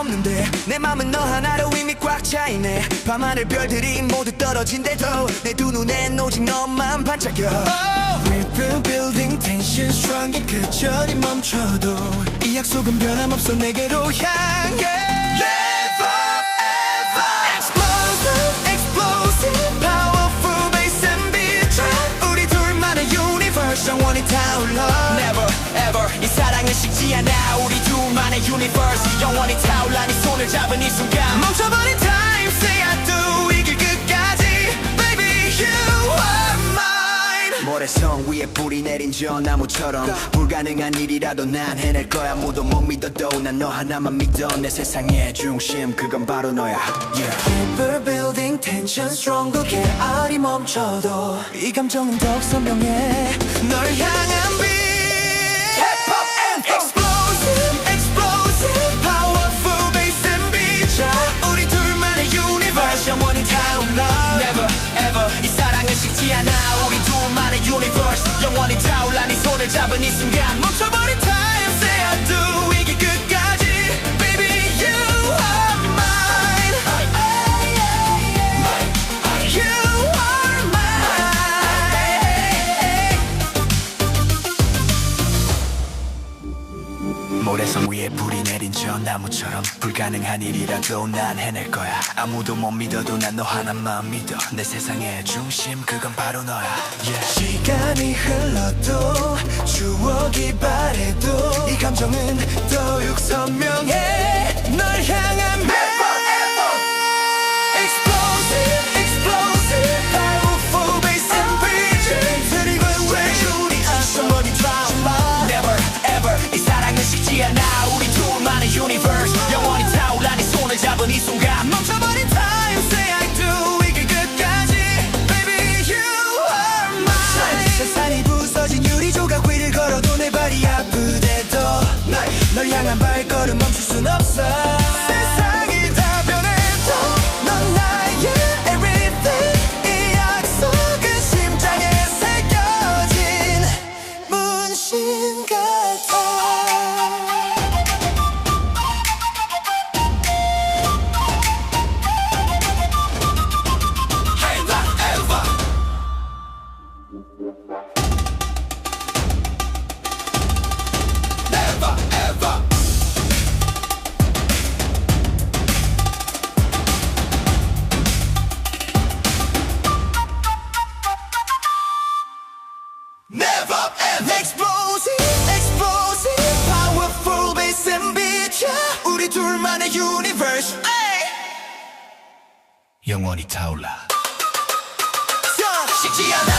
없는데 내 맘은 너 하나로 이미 꽉 차있네 밤하늘 별들이 모두 떨어진대도 내 두 눈엔 오직 너만 반짝여 We've been building tension strong 그 절이 멈춰도 이 약속은 변함없어 내게로 향해 Never ever 이 사랑은 식지 않아. 우리 둘만의 universe. 영원히 타올라 네 손을 잡은 이 순간. 멈춰버린 time. Say I do. 이길 끝까지. Baby you are mine. 모래성 위에 뿌리 내린 저 나무처럼 불가능한 일이라도 난 해낼 거야. 아무도 못 믿어도 난 너 하나만 믿어. 내 세상의 중심 그건 바로 너야. Yeah. We're building tension strong. 그게 알이 멈춰도 이 감정은 더욱 선명해 널 향한 빛 잡은 이 순간 멈춰버 모래성 위에 불이 내린 저 나무처럼 불가능한 일이라도 난 해낼 거야. 아무도 못 믿어도 난 너 하나만 믿어. 내 세상의 중심 그건 바로 너야. Yeah. 시간이 흘러도 추억이 바래도 이 감정은 더욱 선명해 식지 않아 우리 둘만의 universe. 영원히 타올라 네 손을 잡은 이 순간. 멈춰버린 time say I do. 이길 끝까지. Baby you are mine. 세상이 부서진 유리 조각 위를 걸어도 내 발이 아프대도. 널 향한 발걸음 멈출 순 없어 Never ever Explosive explosive powerful bass and beat 우리 둘만의 universe 영원히 타올라 식지 않아